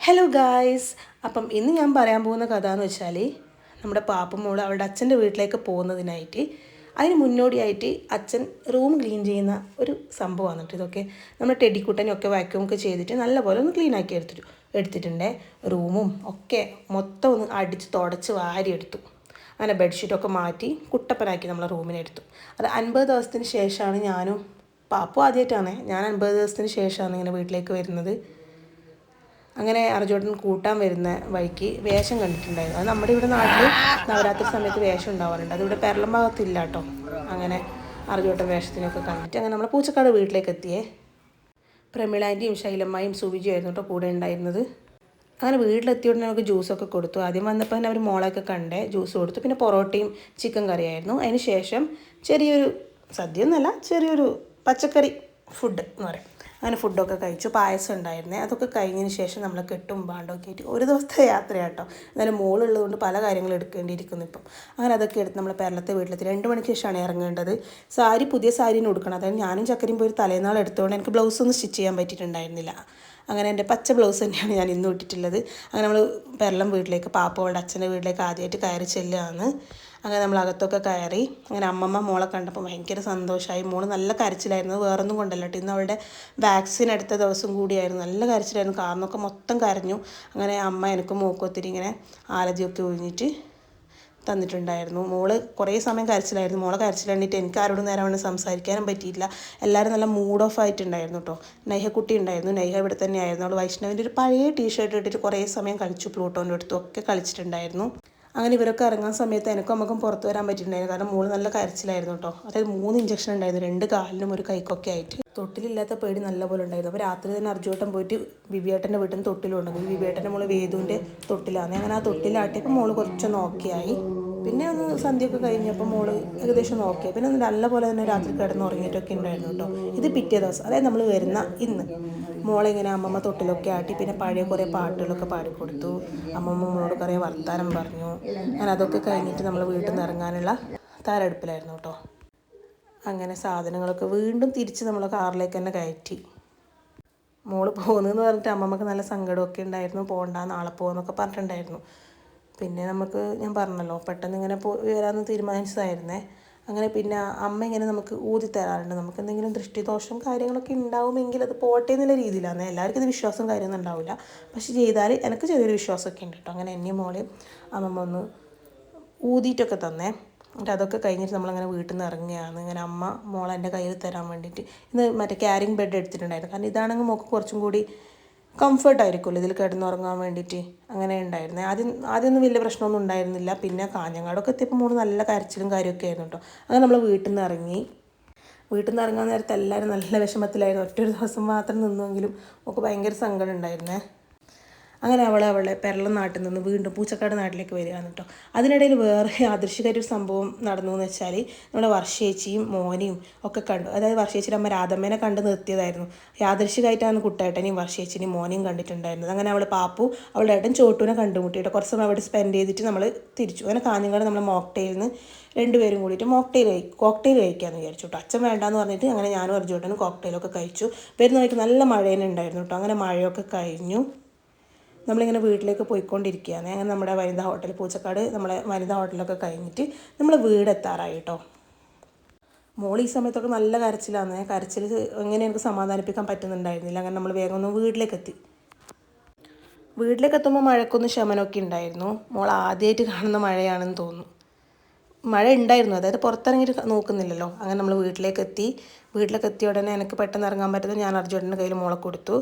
Hello guys അപ്പം ഇന്ന് ഞാൻ പറയാൻ പോകുന്ന കഥ എന്ന് വെച്ചാൽ നമ്മുടെ പാപ്പ മോൾ അവളുടെ അച്ഛന്റെ വീട്ടിലേക്ക് പോകുന്നതിനായിട്ട് അതിന് മുന്നോടിയായിട്ട് അച്ഛൻ റൂം ക്ലീൻ ചെയ്യുന്ന ഒരു സംഭവമാണ് കേട്ടോ ഇതൊക്കെ നമ്മുടെ ടെഡിക്കുട്ടനൊക്കെ വാക്യൂം ഒക്കെ ചെയ്തിട്ട് നല്ലപോലെ ഒന്ന് ക്ലീൻ ആക്കി എടുത്തിട്ടു എടുത്തിട്ടുണ്ട്. റൂമും ഒക്കെ മൊത്തം ഒന്ന് അടിച്ച് തുടച്ച് വാരി എടുത്തു. അങ്ങനെ ബെഡ്ഷീറ്റൊക്കെ മാറ്റി കുട്ടപ്പനാക്കി നമ്മളെ റൂമിനെടുത്തു അത് അൻപത് ദിവസത്തിന് ശേഷമാണ് ഞാനും പാപ്പു ആദ്യമായിട്ടാണ് ഞാൻ അൻപത് ദിവസത്തിന് ശേഷമാണ് ഇങ്ങനെ വീട്ടിലേക്ക് വരുന്നത്. അങ്ങനെ അർജുനൻ കൂട്ടാൻ വരുന്ന വഴിക്ക് വേഷം കണ്ടിട്ടുണ്ടായിരുന്നു. അത് നമ്മുടെ ഇവിടെ നാട്ടിൽ നവരാത്രി സമയത്ത് വേഷം ഉണ്ടാവാറുണ്ട്. അതിവിടെ പെരളം ഭാഗത്തില്ല കേട്ടോ അങ്ങനെ അർജുനൻ വേഷത്തിനൊക്കെ കണ്ടിട്ട് അങ്ങനെ നമ്മൾ പൂച്ചക്കാട് വീട്ടിലേക്ക് എത്തിയേ. പ്രമിളാന്റെയും ശൈലമ്മയും സുവിജിയായിരുന്നു കേട്ടോ കൂടെ ഉണ്ടായിരുന്നത്. അങ്ങനെ വീട്ടിലെത്തിയ ഉടനെ നമുക്ക് ജ്യൂസൊക്കെ കൊടുത്തു. ആദ്യം വന്നപ്പോൾ തന്നെ അവർ മോളൊക്കെ കണ്ടേ. ജ്യൂസ് കൊടുത്തു. പിന്നെ പൊറോട്ടയും ചിക്കൻ കറിയായിരുന്നു. അതിന് ശേഷം ചെറിയൊരു സദ്യ ഒന്നല്ല ചെറിയൊരു പച്ചക്കറി ഫുഡ് എന്ന് പറയും. അങ്ങനെ ഫുഡൊക്കെ കഴിച്ചു. പായസം ഉണ്ടായിരുന്നേ. അതൊക്കെ കഴിഞ്ഞതിന് ശേഷം നമ്മൾ കെട്ടും പാണ്ടൊക്കെ ആയിട്ട് ഒരു ദിവസത്തെ യാത്രയാട്ടോ എന്നാലും മോളുള്ളതുകൊണ്ട് പല കാര്യങ്ങളും എടുക്കേണ്ടിയിരിക്കുന്നു ഇപ്പം. അങ്ങനെ അതൊക്കെ എടുത്ത് നമ്മൾ പേരളത്തെ വീട്ടിലെത്തി. രണ്ട് മണിക്ക് ശേഷമാണ് ഇറങ്ങേണ്ടത്. സാരി പുതിയ സാരിന് കൊടുക്കണം അതായത് ഞാനും ചക്കരയും പോയി തലേനാൾ എടുത്തുകൊണ്ട് എനിക്ക് ബ്ലൗസ് ഒന്നും സ്റ്റിച്ച് ചെയ്യാൻ പറ്റിയിട്ടുണ്ടായിരുന്നില്ല. അങ്ങനെ എന്റെ പച്ച ബ്ലൗസ് തന്നെയാണ് ഞാൻ ഇന്നും ഇട്ടിട്ടുള്ളത് അങ്ങനെ നമ്മൾ പെരളം വീട്ടിലേക്ക് പാപ്പകളുടെ അച്ഛന്റെ വീട്ടിലേക്ക് ആദ്യമായിട്ട് കയറി ചെല്ലുകയാണ്. അങ്ങനെ നമ്മൾ അകത്തൊക്കെ കയറി. അങ്ങനെ അമ്മമ്മ മോളെ കണ്ടപ്പോൾ ഭയങ്കര സന്തോഷമായി മോൾ നല്ല കരച്ചിലായിരുന്നു. വേറൊന്നും കൊണ്ടല്ല. കേട്ടോ ഇന്ന് അവളുടെ വാക്സിൻ എടുത്ത ദിവസം കൂടിയായിരുന്നു. നല്ല കരച്ചിലായിരുന്നു. കാർന്നൊക്കെ മൊത്തം കരഞ്ഞു. അങ്ങനെ അമ്മ എനിക്ക് മൂക്കൊത്തിരി ഇങ്ങനെ ആലതിയൊക്കെ ഒഴിഞ്ഞിട്ട് തന്നിട്ടുണ്ടായിരുന്നു. മോൾ കുറേ സമയം കരച്ചിലായിരുന്നു. മോളെ കരച്ചിൽ കണ്ടിട്ട് എനിക്ക് ആരോടും നേരം വേണം സംസാരിക്കാനും പറ്റിയില്ല എല്ലാവരും നല്ല മൂഡ് ഓഫ് ആയിട്ടുണ്ടായിരുന്നു കേട്ടോ നൈഹക്കുട്ടി ഉണ്ടായിരുന്നു. നൈഹ ഇവിടെ തന്നെ ആയിരുന്നു അവൾ വൈഷ്ണവിന്റെ ഒരു പഴയ ടീഷർട്ട് ഇട്ടിട്ട് കുറേ സമയം കളിച്ചു. പ്ലൂട്ടോന്റെ അടുത്തും ഒക്കെ കളിച്ചിട്ടുണ്ടായിരുന്നു. അങ്ങനെ ഇവരൊക്കെ ഇറങ്ങാൻ സമയത്ത് എനിക്കും നമുക്കും പുറത്ത് വരാൻ പറ്റിയിട്ടുണ്ടായിരുന്നു. കാരണം മോൾ നല്ല കരച്ചിലായിരുന്നു കേട്ടോ. അതായത് മൂന്ന് ഇഞ്ചക്ഷൻ ഉണ്ടായിരുന്നു. രണ്ട് കാലിനും ഒരു കൈക്കൊക്കെ ആയിട്ട്. തൊട്ടിലില്ലാത്ത പേടി നല്ലപോലെ ഉണ്ടായിരുന്നു. അപ്പോൾ രാത്രി തന്നെ അർജുവേട്ടൻ പോയിട്ട് വിവിയേട്ടന്റെ വീട്ടിൽ നിന്ന് തൊട്ടിലുണ്ടെങ്കിൽ വിവിയേട്ടന്റെ മോൾ വേദുവിന്റെ തൊട്ടിലാണ്. അങ്ങനെ ആ തൊട്ടിലാട്ടിയപ്പോൾ മോൾ കുറച്ചൊന്ന് ഓക്കെ ആയി പിന്നെ ഒന്ന് സന്ധ്യയൊക്കെ കഴിഞ്ഞപ്പോൾ മോൾ ഏകദേശം ഓക്കെ പിന്നെ ഒന്ന് നല്ലപോലെ തന്നെ രാത്രി കിടന്ന് ഉറങ്ങിയിട്ടൊക്കെ ഉണ്ടായിരുന്നു കേട്ടോ. ഇത് പിറ്റേ ദിവസം. അതായത് നമ്മൾ വരുന്ന ഇന്ന്. മോളെ ഇങ്ങനെ അമ്മമ്മ തൊട്ടിലൊക്കെ ആട്ടി പിന്നെ പഴയ കുറേ പാട്ടുകളൊക്കെ പാടിക്കൊടുത്തു. അമ്മമ്മ മോളോട് കുറേ വർത്താനം പറഞ്ഞു. അങ്ങനെ അതൊക്കെ കഴിഞ്ഞിട്ട് നമ്മൾ വീട്ടിൽ നിന്ന് ഇറങ്ങാനുള്ള തയ്യാറെടുപ്പിലായിരുന്നു കേട്ടോ. അങ്ങനെ സാധനങ്ങളൊക്കെ വീണ്ടും തിരിച്ച് നമ്മൾ കാറിലേക്ക് തന്നെ കയറ്റി. മോൾ പോകുന്നതെന്ന് പറഞ്ഞിട്ട് അമ്മമ്മക്ക് നല്ല സങ്കടമൊക്കെ ഉണ്ടായിരുന്നു. പോകണ്ട നാളെ പോകുന്നൊക്കെ പറഞ്ഞിട്ടുണ്ടായിരുന്നു. പിന്നെ നമുക്ക് ഞാൻ പറഞ്ഞല്ലോ പെട്ടെന്ന് ഇങ്ങനെ പോ വരാമെന്ന് തീരുമാനിച്ചതായിരുന്നേ. അങ്ങനെ പിന്നെ അമ്മ ഇങ്ങനെ നമുക്ക് ഊതി തരാറുണ്ട്. നമുക്ക് എന്തെങ്കിലും ദൃഷ്ടിദോഷം കാര്യങ്ങളൊക്കെ ഉണ്ടാവുമെങ്കിൽ അത് പോട്ടെ എന്നുള്ള രീതിയിലാണ് എല്ലാവർക്കും ഇത് വിശ്വാസം കാര്യമൊന്നും ഉണ്ടാവില്ല. പക്ഷെ ചെയ്താൽ എനിക്ക് ചെറിയൊരു വിശ്വാസമൊക്കെ ഉണ്ട് കേട്ടോ. അങ്ങനെ എന്നെയും മോളെയും അമ്മമ്മ ഒന്ന് ഊതിയിട്ടൊക്കെ തന്നേ. എന്നിട്ട് അതൊക്കെ കഴിഞ്ഞിട്ട് നമ്മളങ്ങനെ വീട്ടിൽ നിന്ന് ഇറങ്ങുകയാണ്. ഇങ്ങനെ അമ്മ മോൾ എന്റെ കയ്യിൽ തരാൻ വേണ്ടിയിട്ട് ഇന്ന് മറ്റേ ക്യാരിങ് ബെഡ് എടുത്തിട്ടുണ്ടായിരുന്നു. കാരണം ഇതാണെങ്കിൽ മോൾക്ക് കുറച്ചും കൂടി കംഫർട്ട് ആയിരിക്കുമല്ലോ ഇതിൽ കിടന്നുറങ്ങാൻ വേണ്ടിയിട്ട് അങ്ങനെ ഉണ്ടായിരുന്നു. ആദ്യം ആദ്യമൊന്നും വലിയ പ്രശ്നമൊന്നും ഉണ്ടായിരുന്നില്ല. പിന്നെ കാഞ്ഞങ്ങാടൊക്കെ എത്തിയപ്പോൾ മോൾ നല്ല കരച്ചിലും കാര്യമൊക്കെ ആയിരുന്നു കേട്ടോ. അങ്ങനെ നമ്മൾ വീട്ടിൽ നിന്ന് ഇറങ്ങി. വീട്ടിൽ നിന്ന് ഇറങ്ങാൻ നേരത്തെ എല്ലാവരും നല്ല വിഷമത്തിലായിരുന്നു. ഒറ്റ ഒരു ദിവസം മാത്രം നിന്നുവെങ്കിലും ഒക്കെ ഭയങ്കര സങ്കടം ഉണ്ടായിരുന്നേ. അങ്ങനെ അവൾ അവളെ പെരളം നാട്ടിൽ നിന്ന് വീണ്ടും പൂച്ചക്കാട് നാട്ടിലേക്ക് വരികയാണ് കേട്ടോ. അതിനിടയിൽ വേറെ യാദൃശികമായിട്ടൊരു സംഭവം നടന്നു എന്ന് വെച്ചാൽ നമ്മുടെ വർഷേച്ചിയും മോനെയും ഒക്കെ കണ്ടു. അതായത് വർഷേച്ചിയുടെ അമ്മ രാധമ്മേനെ കണ്ട് നിർത്തിയതായിരുന്നു. യാദൃശികമായിട്ടാണ് കുട്ടേട്ടനെയും വർഷേച്ചിനെയും മോനെയും കണ്ടിട്ടുണ്ടായിരുന്നത്. അങ്ങനെ അവൾ പാപ്പു അവളുടെ ഏട്ടൻ ചോട്ടൂനെ കണ്ടുമുട്ടിയിട്ട് കുറച്ച് സമയം അവിടെ സ്പെൻഡ് ചെയ്തിട്ട് നമ്മൾ തിരിച്ചു. അങ്ങനെ കാഞ്ഞങ്ങാട് നമ്മൾ മോക്ടെയിൽ നിന്ന് രണ്ടുപേരും കൂടിയിട്ട് മോക്ടെയിൽ കഴി കോക്ടെയിൽ കഴിക്കാമെന്ന് വിചാരിച്ചു കേട്ടോ. അച്ഛൻ വേണ്ടാന്ന് പറഞ്ഞിട്ട് അങ്ങനെ ഞാനും അർജുട്ടനും കോക്ടെയിലൊക്കെ കഴിച്ചു. വരുന്ന വഴിക്ക് നല്ല മഴ ഉണ്ടായിരുന്നു കേട്ടോ. അങ്ങനെ മഴയൊക്കെ കഴിഞ്ഞു. നമ്മളിങ്ങനെ വീട്ടിലേക്ക് പോയിക്കൊണ്ടിരിക്കുകയാണ്. അങ്ങനെ നമ്മുടെ വനിതാ ഹോട്ടൽ പൂച്ചക്കാട് നമ്മളെ വനിതാ ഹോട്ടലൊക്കെ കഴിഞ്ഞിട്ട് നമ്മൾ വീടെത്താറായി കേട്ടോ മോൾ ഈ സമയത്തൊക്കെ നല്ല കരച്ചിലാണ്. കരച്ചിൽ എങ്ങനെ എനിക്ക് സമാധാനിപ്പിക്കാൻ പറ്റുന്നുണ്ടായിരുന്നില്ല. അങ്ങനെ നമ്മൾ വേഗം ഒന്ന് വീട്ടിലേക്ക് എത്തി വീട്ടിലേക്ക് എത്തുമ്പോൾ മഴക്കൊന്ന് ശമനമൊക്കെ ഉണ്ടായിരുന്നു. മോൾ ആദ്യമായിട്ട് കാണുന്ന മഴയാണെന്ന് തോന്നുന്നു. മഴ ഉണ്ടായിരുന്നു. അതായത് പുറത്തിറങ്ങിയിട്ട് നോക്കുന്നില്ലല്ലോ. അങ്ങനെ നമ്മൾ വീട്ടിലേക്ക് എത്തി വീട്ടിലേക്ക് എത്തിയ ഉടനെ എനിക്ക് പെട്ടെന്ന് ഇറങ്ങാൻ പറ്റുന്നത് ഞാൻ അർജുനന്റെ കയ്യിൽ മോളെ കൊടുത്തു.